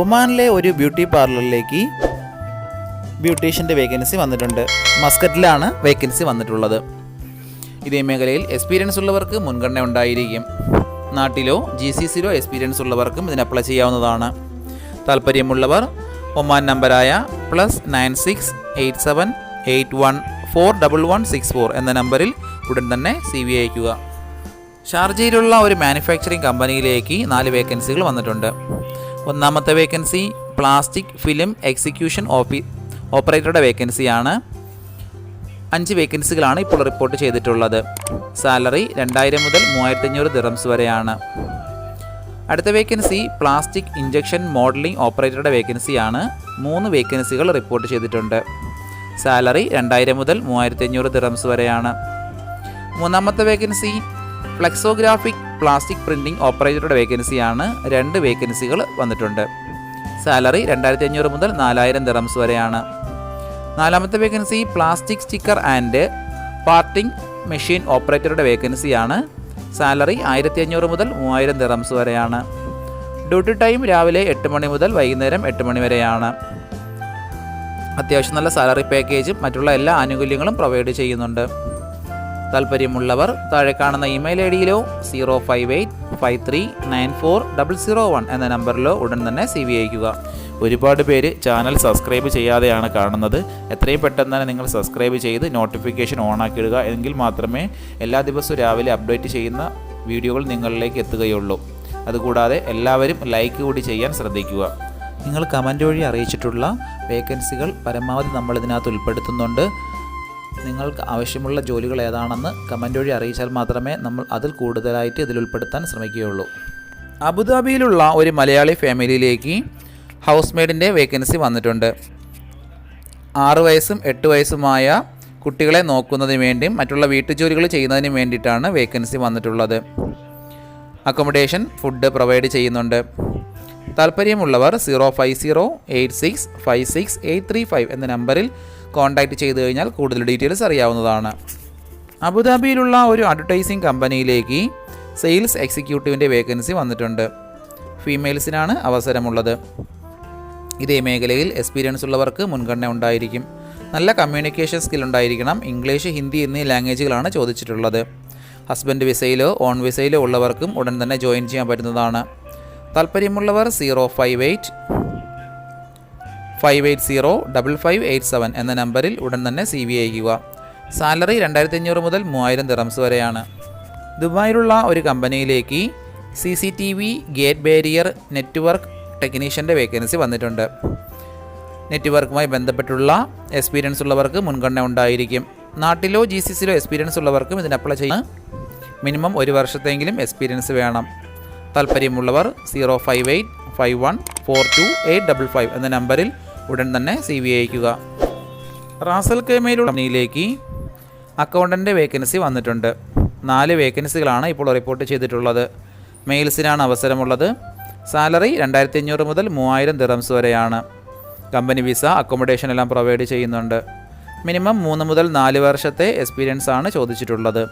ഒമാനിലെ ഒരു beauty പാർലറിലേക്ക് ബ്യൂട്ടീഷ്യന്റെ vacancy വന്നിട്ടുണ്ട്. മസ്കറ്റിലാണ് വേക്കൻസി വന്നിട്ടുള്ളത്. ഇതേ മേഖലയിൽ എക്സ്പീരിയൻസ് ഉള്ളവർക്ക് മുൻഗണന ഉണ്ടായിരിക്കും. നാട്ടിലോ ജി സി സിയിലോ എക്സ്പീരിയൻസ് ഉള്ളവർക്കും ഇതിന് അപ്ലൈ ചെയ്യാവുന്നതാണ്. താല്പര്യമുള്ളവർ Oman നമ്പരായ plus nine six eight seven eight one four double one six four എന്ന നമ്പറിൽ ഉടൻ തന്നെ സി വി അയക്കുക ഷാർജയിലുള്ള ഒരു മാനുഫാക്ചറിംഗ് കമ്പനിയിലേക്ക് നാല് വേക്കൻസികൾ വന്നിട്ടുണ്ട്. ഒന്നാമത്തെ വേക്കൻസി പ്ലാസ്റ്റിക് ഫിലിം എക്സിക്യൂഷൻ ഓഫീ ഓപ്പറേറ്ററുടെ വേക്കൻസിയാണ്. അഞ്ച് വേക്കൻസികളാണ് ഇപ്പോൾ റിപ്പോർട്ട് ചെയ്തിട്ടുള്ളത്. സാലറി രണ്ടായിരം മുതൽ മൂവായിരത്തി അഞ്ഞൂറ് ദിറംസ് വരെയാണ്. അടുത്ത വേക്കൻസി പ്ലാസ്റ്റിക് ഇഞ്ചക്ഷൻ മോഡലിംഗ് ഓപ്പറേറ്ററുടെ വേക്കൻസിയാണ്. മൂന്ന് വേക്കൻസികൾ റിപ്പോർട്ട് ചെയ്തിട്ടുണ്ട്. സാലറി രണ്ടായിരം മുതൽ മൂവായിരത്തി അഞ്ഞൂറ് ദിറംസ് വരെയാണ്. മൂന്നാമത്തെ വേക്കൻസി ഫ്ലെക്സോഗ്രാഫിക് പ്ലാസ്റ്റിക് പ്രിന്റിംഗ് ഓപ്പറേറ്ററുടെ വേക്കൻസിയാണ് രണ്ട് വേക്കൻസികൾ വന്നിട്ടുണ്ട്. സാലറി രണ്ടായിരത്തി അഞ്ഞൂറ് മുതൽ നാലായിരം ദിറംസ് വരെയാണ്. നാലാമത്തെ vacancy plastic sticker and parting machine ഓപ്പറേറ്ററുടെ വേക്കൻസിയാണ്. സാലറി ആയിരത്തി അഞ്ഞൂറ് മുതൽ മൂവായിരം ദിറംസ് വരെയാണ്. ഡ്യൂട്ടി ടൈം രാവിലെ എട്ട് മണി മുതൽ വൈകുന്നേരം എട്ട് മണി വരെയാണ്. അത്യാവശ്യം നല്ല സാലറി പാക്കേജും മറ്റുള്ള എല്ലാ ആനുകൂല്യങ്ങളും പ്രൊവൈഡ് ചെയ്യുന്നുണ്ട്. താല്പര്യമുള്ളവർ താഴെ കാണുന്ന email I ഡിയിലോ zero five eight five three nine four double zero one എന്ന നമ്പറിലോ ഉടൻ തന്നെ സി വി അയക്കുക ഒരുപാട് പേര് ചാനൽ സബ്സ്ക്രൈബ് ചെയ്യാതെയാണ് കാണുന്നത്. എത്രയും പെട്ടെന്ന് തന്നെ നിങ്ങൾ സബ്സ്ക്രൈബ് ചെയ്ത് നോട്ടിഫിക്കേഷൻ ഓൺ ആക്കിയിടുക എങ്കിൽ മാത്രമേ എല്ലാ ദിവസവും രാവിലെ അപ്ഡേറ്റ് ചെയ്യുന്ന വീഡിയോകൾ നിങ്ങളിലേക്ക് എത്തുകയുള്ളൂ. അതുകൂടാതെ എല്ലാവരും ലൈക്ക് കൂടി ചെയ്യാൻ ശ്രദ്ധിക്കുക. നിങ്ങൾ കമന്റ് വഴി അറിയിച്ചിട്ടുള്ള വേക്കൻസികൾ പരമാവധി നമ്മൾ ഇതിനകത്ത് ഉൾപ്പെടുത്തുന്നുണ്ട്. നിങ്ങൾക്ക് ആവശ്യമുള്ള ജോലികൾ ഏതാണെന്ന് കമന്റ് വഴി അറിയിച്ചാൽ മാത്രമേ നമ്മൾ അതിൽ കൂടുതലായിട്ട് ഇതിൽ ഉൾപ്പെടുത്താൻ ശ്രമിക്കുകയുള്ളൂ. അബുദാബിയിലുള്ള ഒരു മലയാളി ഫാമിലിയിലേക്ക് ഹൗസ് മെയ്ഡിന്റെ വേക്കൻസി വന്നിട്ടുണ്ട്. ആറ് വയസ്സും എട്ട് വയസ്സുമായ കുട്ടികളെ നോക്കുന്നതിന് വേണ്ടിയും മറ്റുള്ള വീട്ടുജോലികൾ ചെയ്യുന്നതിന് വേണ്ടിയിട്ടാണ് വേക്കൻസി വന്നിട്ടുള്ളത്. അക്കോമഡേഷൻ ഫുഡ് പ്രൊവൈഡ് ചെയ്യുന്നുണ്ട്. താല്പര്യമുള്ളവർ zero five zero eight six five six eight three five എന്ന നമ്പറിൽ കോൺടാക്റ്റ് ചെയ്തു കഴിഞ്ഞാൽ കൂടുതൽ ഡീറ്റെയിൽസ് അറിയാവുന്നതാണ്. അബുദാബിയിലുള്ള ഒരു അഡ്വർടൈസിംഗ് കമ്പനിയിലേക്ക് സെയിൽസ് എക്സിക്യൂട്ടീവിന്റെ വേക്കൻസി വന്നിട്ടുണ്ട്. ഫീമെയിൽസിനാണ് അവസരമുള്ളത്. ഇതേ മേഖലയിൽ എക്സ്പീരിയൻസ് ഉള്ളവർക്ക് മുൻഗണന ഉണ്ടായിരിക്കും. നല്ല കമ്മ്യൂണിക്കേഷൻ സ്കിൽ ഉണ്ടായിരിക്കണം. ഇംഗ്ലീഷ് ഹിന്ദി എന്നീ ലാംഗ്വേജുകളാണ് ചോദിച്ചിട്ടുള്ളത്. ഹസ്ബൻഡ് വിസയിലോ ഓൺ വിസയിലോ ഉള്ളവർക്കും ഉടൻ തന്നെ ജോയിൻ ചെയ്യാൻ പറ്റുന്നതാണ്. താല്പര്യമുള്ളവർ zero five eight five eight zero double five eight seven എന്ന നമ്പറിൽ ഉടൻ തന്നെ സി വി അയക്കുക സാലറി രണ്ടായിരത്തി അഞ്ഞൂറ് മുതൽ മൂവായിരം ദിറംസ് വരെയാണ്. ദുബായിലുള്ള ഒരു കമ്പനിയിലേക്ക് C C T V gate barrier network ടെക്നീഷ്യന്റെ vacancy വന്നിട്ടുണ്ട്. നെറ്റ്വർക്കുമായി ബന്ധപ്പെട്ടുള്ള എക്സ്പീരിയൻസ് ഉള്ളവർക്ക് മുൻഗണന ഉണ്ടായിരിക്കും. നാട്ടിലോ ജി സി സിയിലോ എക്സ്പീരിയൻസ് ഉള്ളവർക്കും ഇതിന് അപ്ലൈ ചെയ്യാൻ മിനിമം ഒരു വർഷത്തെങ്കിലും എക്സ്പീരിയൻസ് വേണം. താല്പര്യമുള്ളവർ zero five eight five one four two eight double five എന്ന നമ്പറിൽ ഉടൻ തന്നെ സി വി അയക്കുക. റാസൽ കെമയിലുള്ള കമ്പനിയിലേക്ക് അക്കൗണ്ടന്റെ വേക്കൻസി വന്നിട്ടുണ്ട്. നാല് വേക്കൻസികളാണ് ഇപ്പോൾ റിപ്പോർട്ട് ചെയ്തിട്ടുള്ളത്. മെയിൽസിനാണ് അവസരമുള്ളത്. സാലറി രണ്ടായിരത്തി അഞ്ഞൂറ് മുതൽ മൂവായിരം ദിറംസ് വരെയാണ്. കമ്പനി വിസ അക്കോമഡേഷൻ എല്ലാം പ്രൊവൈഡ് ചെയ്യുന്നുണ്ട്. മിനിമം മൂന്ന് മുതൽ നാല് വർഷത്തെ എക്സ്പീരിയൻസ് ആണ് ചോദിച്ചിട്ടുള്ളത്.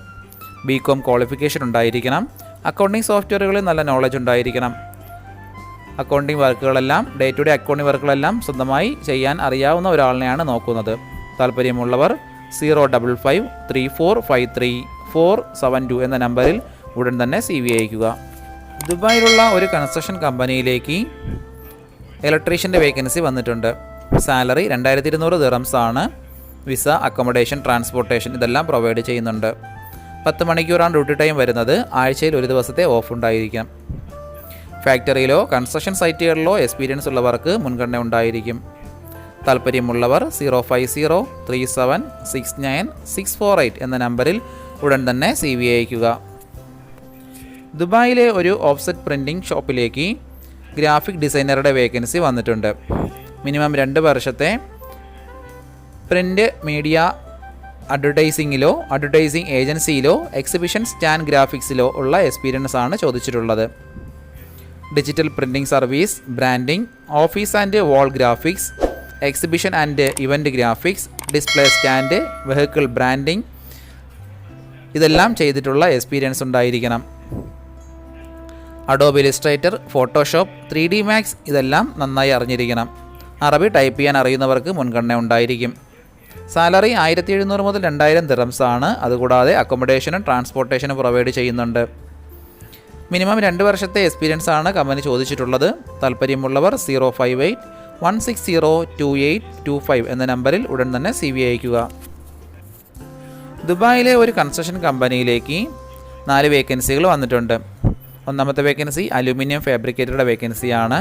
ബി കോം ക്വാളിഫിക്കേഷൻ ഉണ്ടായിരിക്കണം. അക്കൗണ്ടിങ് സോഫ്റ്റ്വെയറുകളിൽ നല്ല നോളജ് ഉണ്ടായിരിക്കണം. അക്കൗണ്ടിങ് വർക്കുകളെല്ലാം ഡേ ടു ഡേ അക്കൗണ്ടിങ് വർക്കുകളെല്ലാം സ്വന്തമായി ചെയ്യാൻ അറിയാവുന്ന ഒരാളിനെയാണ് നോക്കുന്നത്. താല്പര്യമുള്ളവർ zero double five three four five three four seven two എന്ന നമ്പറിൽ ഉടൻ തന്നെ സി വി അയക്കുക ദുബായിലുള്ള ഒരു കൺസ്ട്രക്ഷൻ കമ്പനിയിലേക്ക് ഇലക്ട്രീഷ്യന്റെ വേക്കൻസി വന്നിട്ടുണ്ട്. സാലറി രണ്ടായിരത്തി ഇരുന്നൂറ് ദിറംസ് ആണ്. വിസ അക്കോമഡേഷൻ ട്രാൻസ്പോർട്ടേഷൻ ഇതെല്ലാം പ്രൊവൈഡ് ചെയ്യുന്നുണ്ട്. പത്ത് മണിക്കൂറാണ് ഡ്യൂട്ടി ടൈം വരുന്നത്. ആഴ്ചയിൽ ഒരു ദിവസത്തെ ഓഫ് ഉണ്ടായിരിക്കാം. ഫാക്ടറിയിലോ കൺസ്ട്രക്ഷൻ സൈറ്റുകളിലോ എക്സ്പീരിയൻസ് ഉള്ളവർക്ക് മുൻഗണന ഉണ്ടായിരിക്കും. താല്പര്യമുള്ളവർ zero five zero three seven six nine six four eight എന്ന നമ്പറിൽ ഉടൻ തന്നെ സി വി അയക്കുക ദുബായിലെ ഒരു ഓഫ്സെറ്റ് പ്രിന്റിംഗ് ഷോപ്പിലേക്ക് ഗ്രാഫിക് ഡിസൈനറുടെ വേക്കൻസി വന്നിട്ടുണ്ട്. മിനിമം രണ്ട് വർഷത്തെ പ്രിന്റ് മീഡിയ അഡ്വർടൈസിങ്ങിലോ അഡ്വർടൈസിംഗ് ഏജൻസിയിലോ എക്സിബിഷൻ സ്റ്റാൻഡ് ഗ്രാഫിക്സിലോ ഉള്ള എക്സ്പീരിയൻസ് ആണ് ചോദിച്ചിട്ടുള്ളത്. Digital printing service branding office and wall graphics exhibition and event graphics display stand vehicle branding ഇതെല്ലാം ചെയ്തിട്ടുള്ള എക്സ്പീരിയൻസ് ഉണ്ടായിരിക്കണം. Adobe Illustrator Photoshop three D max ഇതെല്ലാം നന്നായി അറിഞ്ഞിരിക്കണം. അറബി ടൈപ്പ് ചെയ്യാൻ അറിയുന്നവർക്ക് മുൻഗണന ഉണ്ടായിരിക്കും. സാലറി ആയിരത്തി എഴുന്നൂറ് മുതൽ രണ്ടായിരം ദിറംസാണ് അതുകൂടാതെ അക്കോമഡേഷനും ട്രാൻസ്പോർട്ടേഷനും പ്രൊവൈഡ് ചെയ്യുന്നുണ്ട്. മിനിമം രണ്ട് വർഷത്തെ എക്സ്പീരിയൻസ് ആണ് കമ്പനി ചോദിച്ചിട്ടുള്ളത്. താല്പര്യമുള്ളവർ zero five eight one six zero two eight two five എന്ന നമ്പറിൽ ഉടൻ തന്നെ സി വി അയക്കുക ദുബായിലെ ഒരു കൺസ്ട്രക്ഷൻ കമ്പനിയിലേക്ക് നാല് വേക്കൻസികൾ വന്നിട്ടുണ്ട്. ഒന്നാമത്തെ വേക്കൻസി അലുമിനിയം ഫാബ്രിക്കേറ്ററുടെ വേക്കൻസിയാണ്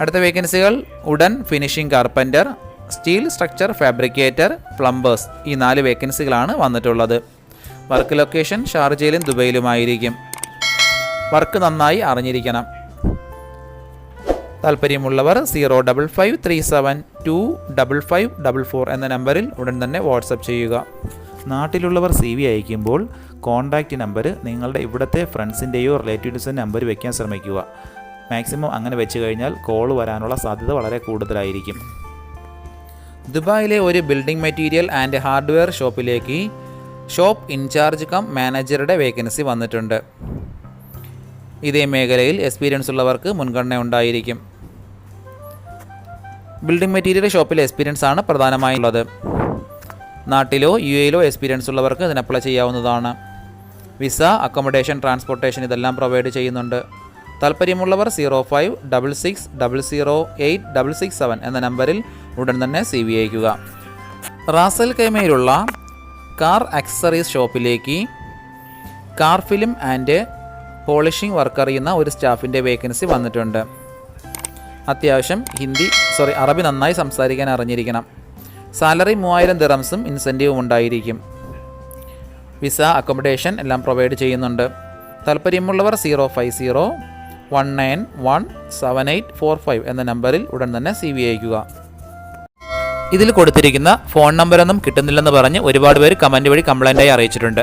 അടുത്ത വേക്കൻസികൾ ഉടൻ finishing carpenter steel structure fabricator plumbers ഈ നാല് വേക്കൻസികളാണ് വന്നിട്ടുള്ളത്. വർക്ക് ലൊക്കേഷൻ ഷാർജയിലും ദുബൈയിലുമായിരിക്കും. വർക്ക് നന്നായി അറിഞ്ഞിരിക്കണം. താല്പര്യമുള്ളവർ zero double five three seven two double five double four എന്ന നമ്പറിൽ ഉടൻ തന്നെ വാട്സപ്പ് ചെയ്യുക. നാട്ടിലുള്ളവർ സി വി അയക്കുമ്പോൾ കോൺടാക്റ്റ് നമ്പർ നിങ്ങളുടെ ഇവിടുത്തെ ഫ്രണ്ട്സിന്റെയോ റിലേറ്റീവ്സിന്റെ നമ്പർ വയ്ക്കാൻ ശ്രമിക്കുക. മാക്സിമം അങ്ങനെ വെച്ച് കഴിഞ്ഞാൽ കോൾ വരാനുള്ള സാധ്യത വളരെ കൂടുതലായിരിക്കും. ദുബായിലെ ഒരു ബിൽഡിംഗ് മെറ്റീരിയൽ ആൻഡ് ഹാർഡ്വെയർ ഷോപ്പിലേക്ക് ഷോപ്പ് ഇൻചാർജ് കം മാനേജറുടെ വേക്കൻസി വന്നിട്ടുണ്ട്. ഇതേ മേഖലയിൽ എക്സ്പീരിയൻസ് ഉള്ളവർക്ക് മുൻഗണന ഉണ്ടായിരിക്കും. ബിൽഡിംഗ് മെറ്റീരിയൽ ഷോപ്പിലെ എക്സ്പീരിയൻസ് ആണ് പ്രധാനമായുള്ളത് നാട്ടിലോ യു എയിലോ എക്സ്പീരിയൻസ് ഉള്ളവർക്ക് ഇതിന് അപ്ലൈ ചെയ്യാവുന്നതാണ്. വിസ അക്കോമഡേഷൻ ട്രാൻസ്പോർട്ടേഷൻ ഇതെല്ലാം പ്രൊവൈഡ് ചെയ്യുന്നുണ്ട്. താല്പര്യമുള്ളവർ zero five double six double zero eight double six seven എന്ന നമ്പറിൽ ഉടൻ തന്നെ സി വി അയക്കുക റാസൽ കൈമയിലുള്ള കാർ അക്സറീസ് ഷോപ്പിലേക്ക് car film and polishing work അറിയുന്ന ഒരു സ്റ്റാഫിന്റെ വേക്കൻസി വന്നിട്ടുണ്ട്. അത്യാവശ്യം ഹിന്ദി സോറി അറബി നന്നായി സംസാരിക്കാൻ അറിഞ്ഞിരിക്കണം. സാലറി മൂവായിരം ദിറംസും ഇൻസെന്റീവും ഉണ്ടായിരിക്കും. വിസ അക്കോമഡേഷൻ എല്ലാം പ്രൊവൈഡ് ചെയ്യുന്നുണ്ട്. താല്പര്യമുള്ളവർ zero five zero one nine one seven eight four five എന്ന നമ്പറിൽ ഉടൻ തന്നെ സി വി അയക്കുക ഇതിൽ കൊടുത്തിരിക്കുന്ന ഫോൺ നമ്പറൊന്നും കിട്ടുന്നില്ലെന്ന് പറഞ്ഞ് ഒരുപാട് പേര് കമന്റ് വഴി കംപ്ലൈന്റായി അറിയിച്ചിട്ടുണ്ട്.